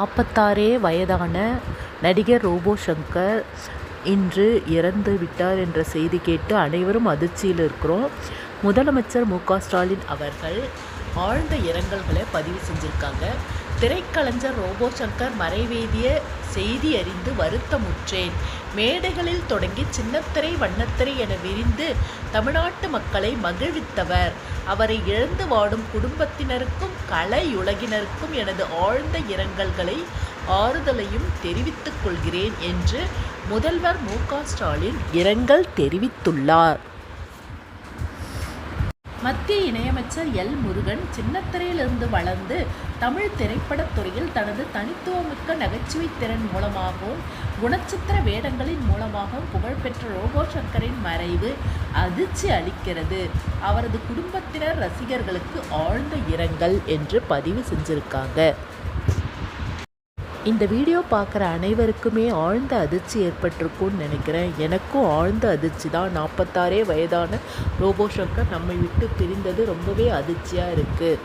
நாற்பத்தாறே வயதான நடிகர் ரோபோ சங்கர் இன்று இறந்து விட்டார் என்ற செய்தி கேட்டு அனைவரும் அதிர்ச்சியில் இருக்கிறோம். முதலமைச்சர் மு க ஸ்டாலின் அவர்கள் ஆழ்ந்த இரங்கல்களை பதிவு செஞ்சுருக்காங்க. திரைக்கலைஞர் ரோபோ சங்கர் மறைவேதிய செய்தி அறிந்து வருத்தமுற்றேன். மேடைகளில் தொடங்கி சின்னத்திரை வண்ணத்திரை என விரிந்து தமிழ்நாட்டு மக்களை மகிழ்வித்தவர். அவரை இழந்து வாடும் குடும்பத்தினருக்கும் கலையுலகினருக்கும் எனது ஆழ்ந்த இரங்கல்களை ஆறுதலையும் தெரிவித்துக் கொள்கிறேன் என்று முதல்வர் மு க ஸ்டாலின் இரங்கல் தெரிவித்துள்ளார். மத்திய இணையமைச்சர் எல் முருகன் சின்னத்திரையிலிருந்து வளர்ந்து தமிழ் திரைப்படத் துறையில் தனது தனித்துவமிக்க நகைச்சுவை திறன் மூலமாகவும் குணச்சித்திர வேடங்களின் மூலமாகவும் புகழ்பெற்ற ரோபோ சங்கரின் மறைவு அதிர்ச்சி அளிக்கிறது. அவரது குடும்பத்தினர் ரசிகர்களுக்கு ஆழ்ந்த இரங்கல் என்று பதிவு செஞ்சிருக்காங்க. இந்த வீடியோ பார்க்குற அனைவருக்குமே ஆழ்ந்த அதிர்ச்சி ஏற்பட்டிருக்கும்னு நினைக்கிறேன். எனக்கும் ஆழ்ந்த அதிர்ச்சி தான். நாற்பத்தாறே வயதான ரோபோ சங்கர் நம்மை விட்டு பிரிந்தது ரொம்பவே அதிர்ச்சியாக இருக்குது